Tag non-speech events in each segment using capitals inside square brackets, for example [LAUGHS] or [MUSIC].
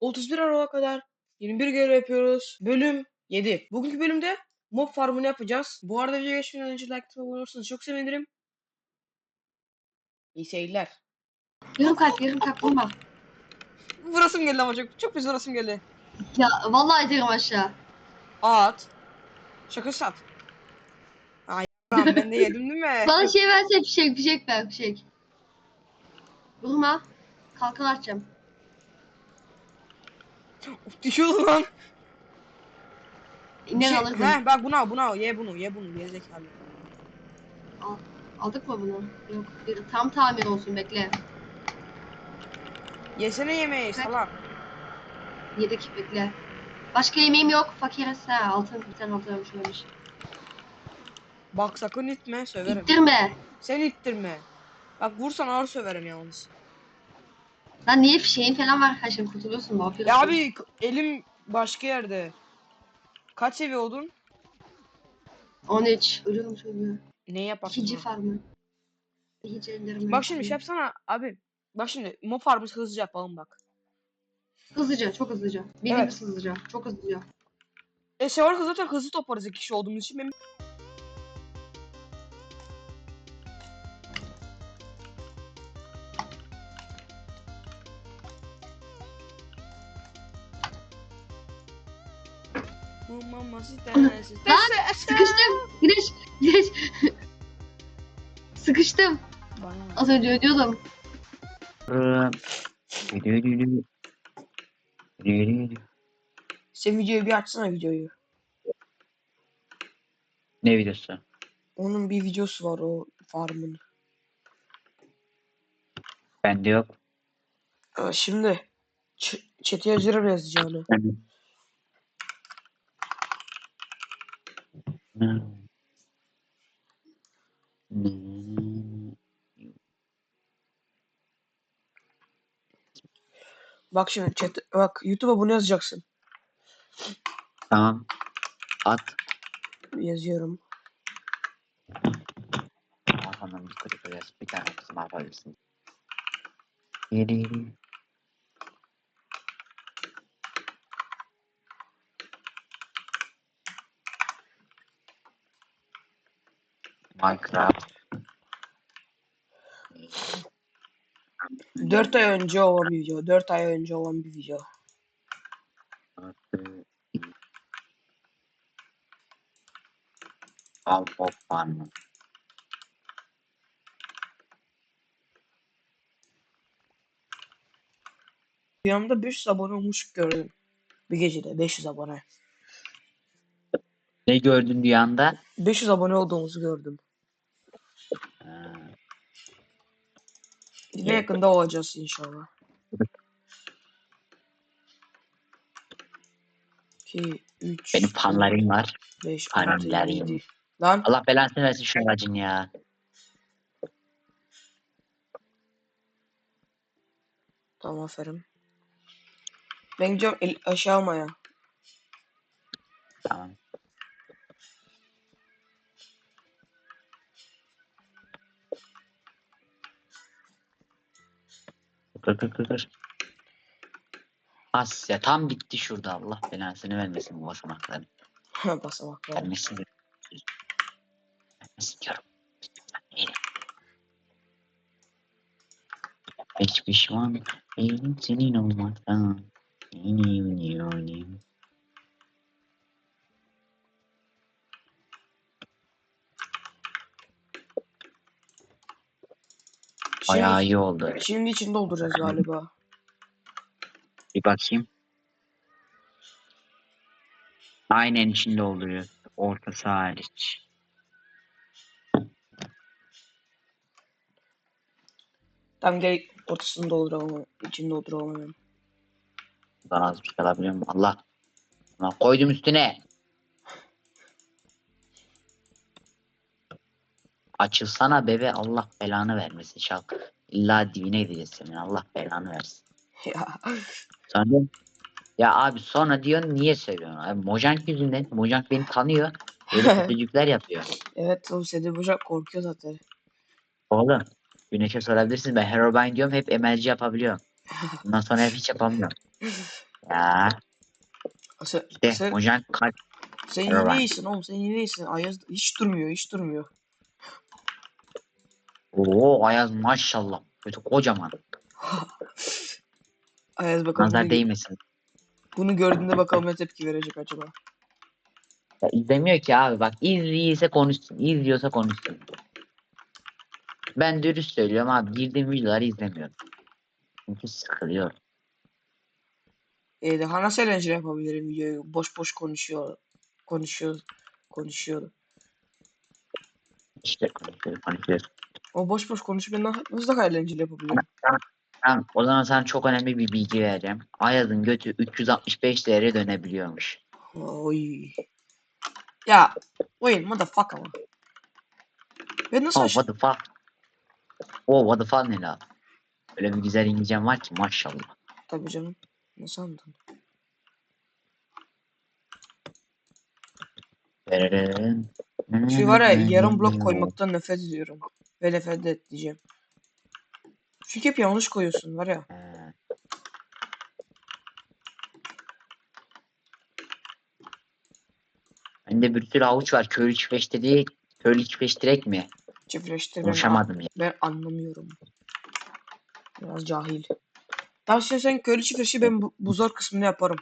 31 Aralık'a kadar 21 görev yapıyoruz. Bölüm 7. Bugünkü bölümde mob farmını yapacağız. Bu arada videoya geçmeden önce like atıp olursanız çok sevinirim. İyi seyirler. Yarım kalp yarım kalp vurma. Vurasım geldi ama çok, çok pis vurasım geldi. Ya vallahi ederim aşağı. At. Şaka sat. Ay ben de yedim değil mi? [LAUGHS] Bana şey verse fişek fişek ver fişek. Vurma. Kalkan atacağım. Düşüyordu lan. İner Şey- alırdın. Heh, bak buna buna ye bunu ye bunu ye zekalı. Aldık mı bunu? Yok. Tam tamir olsun bekle. Yesene yemeği salak. Yedik bekle. Başka yemeğim yok. Fakiriz. Ha altın bir tane altın ölmüş ölmüş. Bak sakın itme söverim. İttirme. Sen ittirme. Bak vursan ağır söverim yalnız. Lan niye fişeğin falan var? Şimdi kurtuluyorsun mu? Ya abi k- elim başka yerde. Kaç seviye oldun? 13. Ölüyorum çocuğu. Ne yaparsın? İkinci farmı. İkinci ellerimi. Bak şimdi şey yapsana abi. Bak şimdi mob farmı hızlıca yapalım bak. Hızlıca, çok hızlıca. Bildiğimiz hızlıca, çok hızlıca. E şey olarak zaten hızlı toplarız iki kişi olduğumuz için benim... Mama sitene sitene Sıkıştım. Güneş, güneş. [LAUGHS] Sıkıştım. Bana. Az önce ödüyordum. Sen videoyu bir açsana videoyu. Ne videosu? Onun bir videosu var o farmın. Bende yok. Şimdi ç- chat'e yazıyorum yazacağını. Bak şimdi chat bak YouTube'a bunu yazacaksın. Tamam. At. Yazıyorum. Kafanın bir kırık. Bir tane kızım yapabilirsin. Yedi. Minecraft. 4 ay önce olan bir video. 4 ay önce olan bir video. Al of fun. Bir anda 500 abone olmuş gördüm. Bir gecede 500 abone. Ne gördün dünyanda? 500 abone olduğumuzu gördüm. Yine yakında olacağız inşallah. 2, 3, Benim fanlarım var. 5, Fanlarım. 6, 7. Lan Allah belasını versin şu aracın ya. tamam aferin. Ben gidiyorum el, aşağı almaya. Tamam. Kır kır kır kır. As ya tam bitti şurada Allah belasını vermesin bu basamakları. Basamaklar. Vermesin. Vermesin diyorum. Hiç pişman değilim senin olmaktan. İnim inim. Bayağı iyi oldu. şimdi içinde dolduracağız galiba. Bir bakayım. Aynen içinde oluyor. Ortası hariç. Tam gel ortasını dolduralım. İçini dolduralım. Buradan az bir şey alabiliyor muyum? Allah. Lan koydum üstüne. Açılsana bebe Allah belanı vermesin şak. İlla dibine gideceğiz senin Allah belanı versin. Ya. Sonra ya abi sonra diyorsun niye söylüyorsun? Abi Mojang yüzünden. Mojang beni tanıyor. Böyle [LAUGHS] kötülükler yapıyor. Evet o Sedi Bıçak korkuyor zaten. Oğlum Güneş'e sorabilirsiniz. Ben Herobrine diyorum hep emelci yapabiliyorum. Bundan sonra hep hiç yapamıyorum. [LAUGHS] Ya Sen, işte sen, Mojang kaç sen yine iyisin oğlum sen yine iyisin. Ayaz hiç durmuyor hiç durmuyor. Oo Ayaz maşallah. Kötü kocaman. [GASPS] Ayaz bakalım Nazar bunu, değmesin. bunu gördüğünde bakalım ne tepki verecek acaba. Ya izlemiyor ki abi bak izliyse konuşsun. izliyorsa konuşsun. Ben dürüst söylüyorum abi girdiğim videoları izlemiyorum. Çünkü sıkılıyor. E, daha nasıl eğlenceli yapabilirim videoyu? Boş boş konuşuyor. Konuşuyor. Konuşuyor. İşte konuşuyor konuşuyor. O boş boş konuşup ben nasıl daha eğlenceli yapabilirim? Tamam o zaman sana çok önemli bir bilgi vereceğim. Ayaz'ın götü 365 derece dönebiliyormuş. Oy. Ya oyun motherfucker ama. Ben nasıl Oh what the fuck. Oh what the fuck ne la? Öyle bir güzel İngilizcem var ki maşallah. Tabii canım. Ne sandın? Şu var ya yarım blok koymaktan nefret ediyorum. Ve nefret de edeceğim. Çünkü hep yanlış koyuyorsun var ya. Bende bir sürü avuç var. Köylü çiftleşti değil. Köylü çiftleştirek mi? Çiftleştir ben, Konuşamadım ya. ben anlamıyorum. Biraz cahil. Tavsiye sen köylü çiftleşi ben bu, bu zor kısmını yaparım.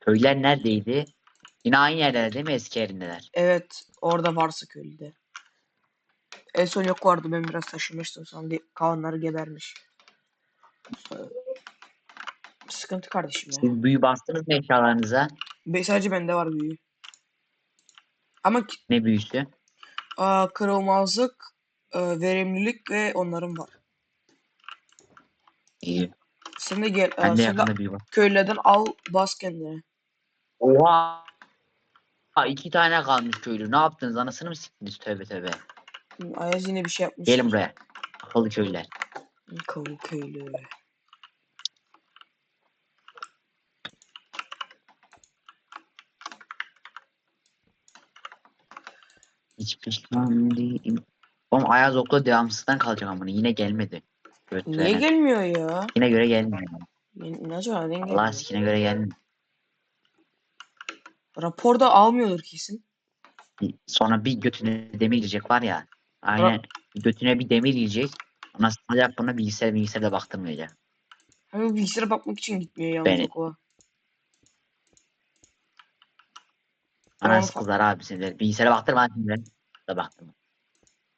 Köyler neredeydi? Yine aynı yerlerde değil mi eski yerindeler? Evet orada varsa köylüde. En son yok vardı ben biraz taşımıştım sonra kalanları gebermiş. Sıkıntı kardeşim ya. Siz büyü bastınız mı eşyalarınıza? Be- sadece bende var büyü. Ama ki- Ne büyüsü? aa, kırılmazlık, e, verimlilik ve onların var. İyi. Sen de gel, Ben aa, de sen de yakında büyü var. köylülerden al bas kendine. Oha! Ha, iki tane kalmış köylü. Ne yaptınız? Anasını mı siktiniz? Tövbe tövbe. Ayaz yine bir şey yapmış. Gelin buraya. Akıllı köylüler. Kavul köylü. Hiç pişman değilim. Oğlum Ayaz okula devamsızdan kalacak ama yine gelmedi. Niye Götüren. gelmiyor ya? Yine göre gelmiyor. Ne, acaba neden Allah gelmiyor? sikine göre gelmiyor. Raporda almıyordur kesin. Sonra bir götüne demir yiyecek var ya. Aynen. Götüne bir demir yiyecek. Ondan sonra buna bilgisayar bilgisayarda baktırmayacak. Hem bilgisayara bakmak için gitmiyor yalnız Beni- okula. Anası kızar abi sinirler. Bilgisayara baktırma şimdi. Da baktım.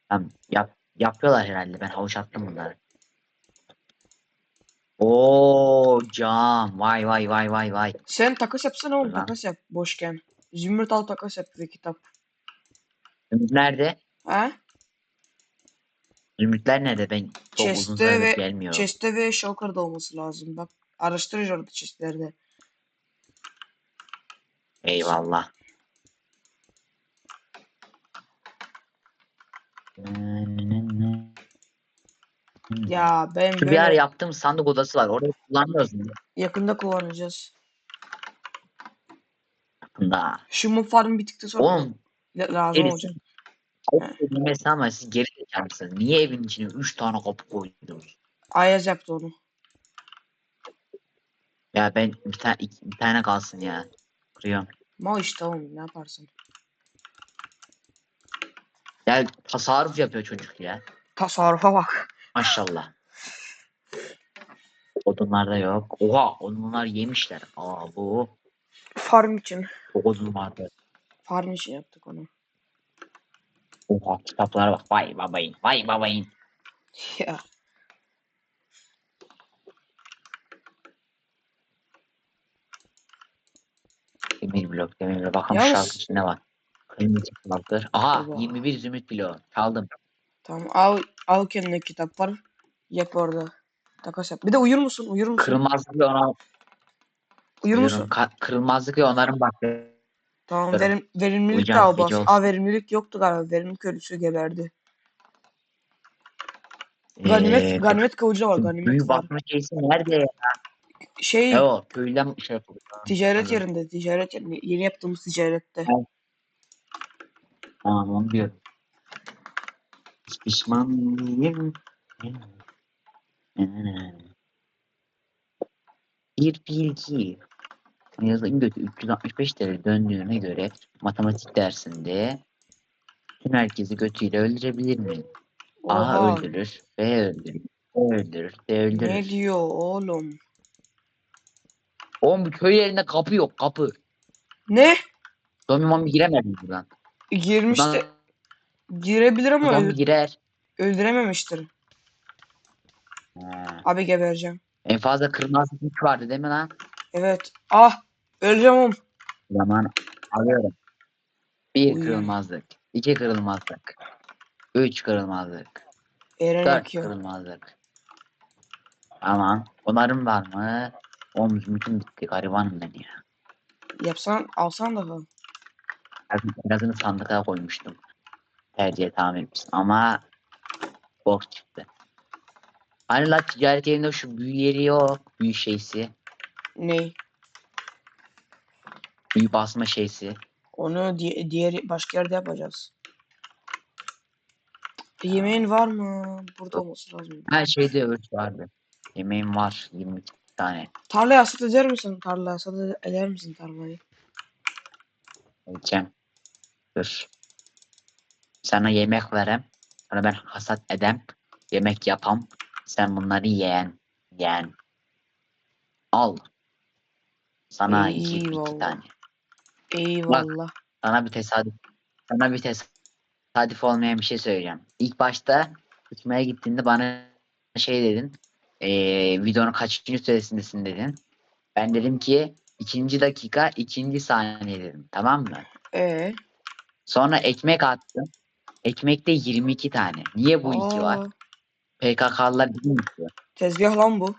Tamam yap, yapıyorlar herhalde. Ben havuç attım bunları. Oo cam. Vay vay vay vay vay. Sen takas yapsana oğlum Lan. takas yap boşken. Zümrüt al takas yap ve kitap. Zümrüt nerede? He? Zümrütler nerede? Ben çok uzun Chest'te süredir ve gelmiyorum. chest'te ve shulker'da olması lazım. Bak araştır orada chest'lerde. Eyvallah. Ya ben Şu bir böyle ara yaptığım sandık odası var. Orayı kullanmıyoruz mu? yakında kullanacağız. Yakında. Şu mob farmı bittikten sonra Oğlum la- lazım gerisi olacak. Bilmesi ama siz geri zekalısınız. Niye evin içine 3 tane kapı koydunuz? Ayaz yaptı onu. Ya ben bir tane bir tane kalsın ya. Kırıyorum. Mal işte oğlum ne yaparsın. Ya tasarruf yapıyor çocuk ya. Tasarrufa bak. Maşallah. Odunlarda yok. Oha odunlar yemişler. Aa bu. Farm için. Çok odun vardı. Farm için yaptık onu. Oha kitaplara bak. Vay babayın. Vay babayın. Ya. Demir blok demir blok. Bakalım Yalnız- şarkı içinde var. Kırmızı bloklar. Aha Oba. 21 zümrüt bloğu. Çaldım. Tamam al al kendine kitap var. Yap orada. Takas yap. Bir de uyur musun? Uyur musun? Kırılmazlık ve ona uyur musun? Ka- kırılmazlık ve onarım bak. Tamam verim, verimlilik de al bas. gece olsun. Aa verimlilik yoktu galiba. Verim köylüsü geberdi. Ee, Ganimet, ganimet kılıcı var. Ganimet büyü var. basma şeysi nerede ya? Şey E o köylüden şey yapılıyor. ticaret Anladım. yerinde. Ticaret yerinde. Yeni yaptığımız ticarette. Tamam onu diyorum. Pişman değilim. Bir bilgi. Yazılım götü 365 derece döndüğüne göre matematik dersinde tüm herkesi götüyle öldürebilir mi? A öldürür, B öldürür, C öldürür, D öldürür. Ne diyor oğlum? Oğlum bu köy yerinde kapı yok kapı. Ne? Mombi giremez mi buradan? Girmiş de Buradan girebilir ama zombi öl- girer. öldürememiştir. Ha. Abi gebereceğim. En fazla kırmızı güç vardı değil mi lan? Evet. Ah! Öleceğim oğlum. Zaman alıyorum. Bir Uy. kırılmazlık, iki kırılmazlık, üç kırılmazlık, Eren dört yakıyor. kırılmazlık. Tamam. Onarım var mı? Oğlum bütün bitti. Garibanım ben ya. Yapsan alsan da falan. Birazını sandığa koymuştum. Tercih tamam etmiştim ama bok çıktı. Hani la ticaret yerinde şu büyü yeri yok. Büyü şeysi. Ney? Büyü basma şeysi. Onu di diğer başka yerde yapacağız. Yemeğin var mı? Burada olması lazım. Her şeyde ölç vardı. Yemeğim var 22 tane. Tarlayı hasat eder misin? Tarla hasat ede- eder misin tarlayı? Ölçeceğim. Dur. Sana yemek verem. Sonra ben hasat edem. Yemek yapam. Sen bunları yiyen. Yiyen. Al. Sana iki, iki tane. Eyvallah. Sana bir tesadüf. Sana bir tesadüf olmayan bir şey söyleyeceğim. İlk başta uçmaya gittiğinde bana şey dedin. Eee videonun kaçıncı süresindesin dedin. Ben dedim ki ikinci dakika ikinci saniye dedim. Tamam mı? Ee, Sonra ekmek attım. Ekmekte 22 tane. Niye bu iki var? PKK'lılar bizim istiyor. Tezgah lan bu.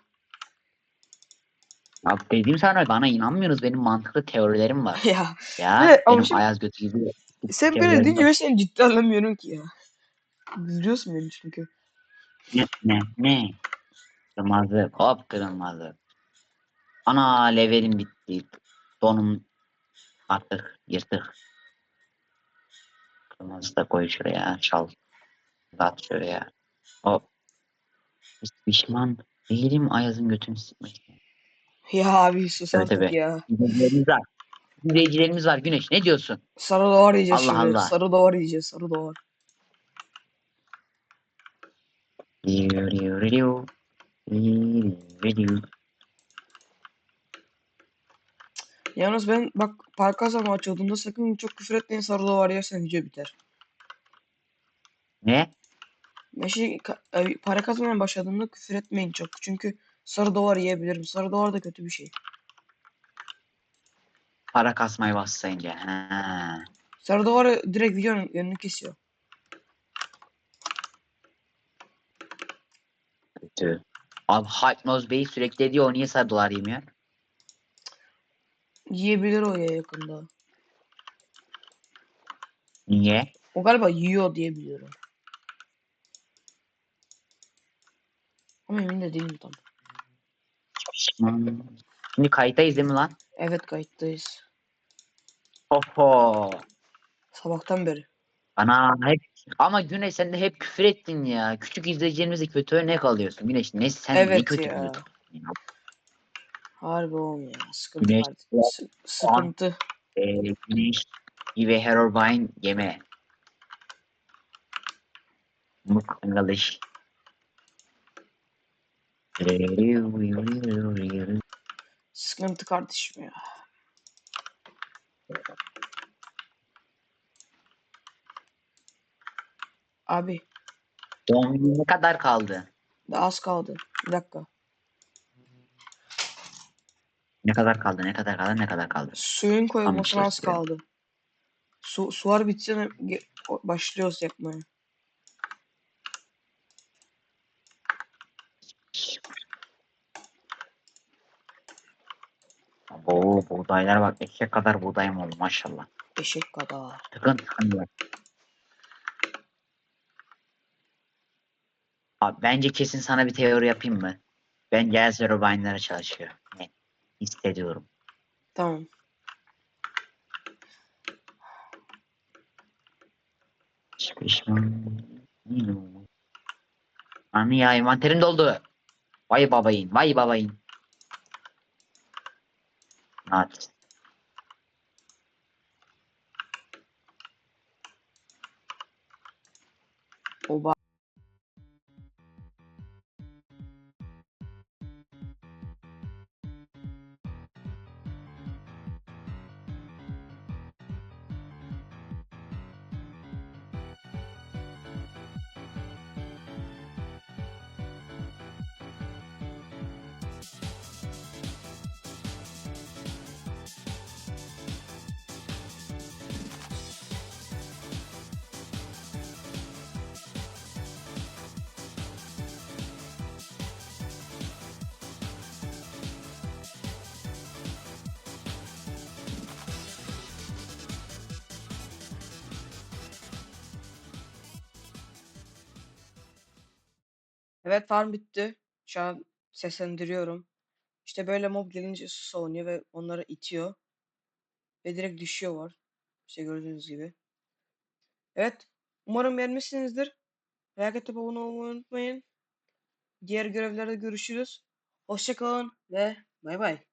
Abi dedim sana bana inanmıyorsunuz. Benim mantıklı teorilerim var. [LAUGHS] ya Ya Evet, ama benim şimdi- Ayaz götü gibi. sen böyle teorilerim deyince var. ben seni ciddi anlamıyorum ki ya. Güldürüyorsun beni çünkü. Ne ne ne? Kırmızı hop kırılmazı. Ana levelim bitti. Donum artık yırtık. Kırmızı da koy şuraya. Çal. At şuraya. Hop. Hiç pişman değilim Ayaz'ın götünü sıkmak. Ya abi sus Evet, artık ya. İzleyicilerimiz var. İzleyicilerimiz var Güneş. Ne diyorsun? Sarı doğar yiyeceğiz Allah şimdi. Allah. Sarı doğar yiyeceğiz. Sarı doğar. Riu, riu, riu. Riu, riu. Yalnız ben bak para kazanma açıldığında sakın çok küfür etmeyin sarı doğar yersen video biter. Ne? Ka- e, para kazanmaya başladığımda küfür etmeyin çok. Çünkü sarı doğar yiyebilirim. Sarı doğar da kötü bir şey. Para kasmayı bassayınca. Ha. Sarı doğar direkt videonun önünü kesiyor. Kötü. Abi Hypnoz Bey sürekli diyor niye sarı dolar yemiyor? Yiyebilir o ya yakında. Niye? O galiba yiyor diye biliyorum. Ama emin de değilim tam. Hmm. Şimdi kayıttayız değil mi lan? Evet kayıttayız. Oho. Sabahtan beri. Ana hep ama Güneş sen de hep küfür ettin ya. Küçük izleyicilerimize kötü örnek alıyorsun. Güneş ne sen ne Evet kötü ya. ya. Harbi ya. Sıkıntı Güneş- sıkıntı. Ee, Güneş ve Herobrine yeme. English. Sıkıntı kardeşim ya. Abi Doğum ne kadar kaldı? daha az kaldı. Bir dakika. Ne kadar kaldı? Ne kadar kaldı? Ne kadar kaldı? Suyun koyulmasına şey az kaldı. Su, sular o- başlıyoruz yapmaya. Oo buğdaylar bak eşek kadar buğdayım oldu maşallah. Eşek kadar. Tıkın tıkın diyor. Abi bence kesin sana bir teori yapayım mı? Ben Gel Zerobine'lara çalışıyor. Hissediyorum. Tamam. Hiç Pişman değilim. Anne ya envanterim doldu. Vay babayın, vay babayın. At. Oba. Evet farm bitti. Şu an seslendiriyorum. İşte böyle mob gelince savunuyor ve onları itiyor. Ve direkt düşüyor var. İşte gördüğünüz gibi. Evet. Umarım beğenmişsinizdir. Like atıp abone olmayı unutmayın. Diğer görevlerde görüşürüz. Hoşçakalın ve bay bay.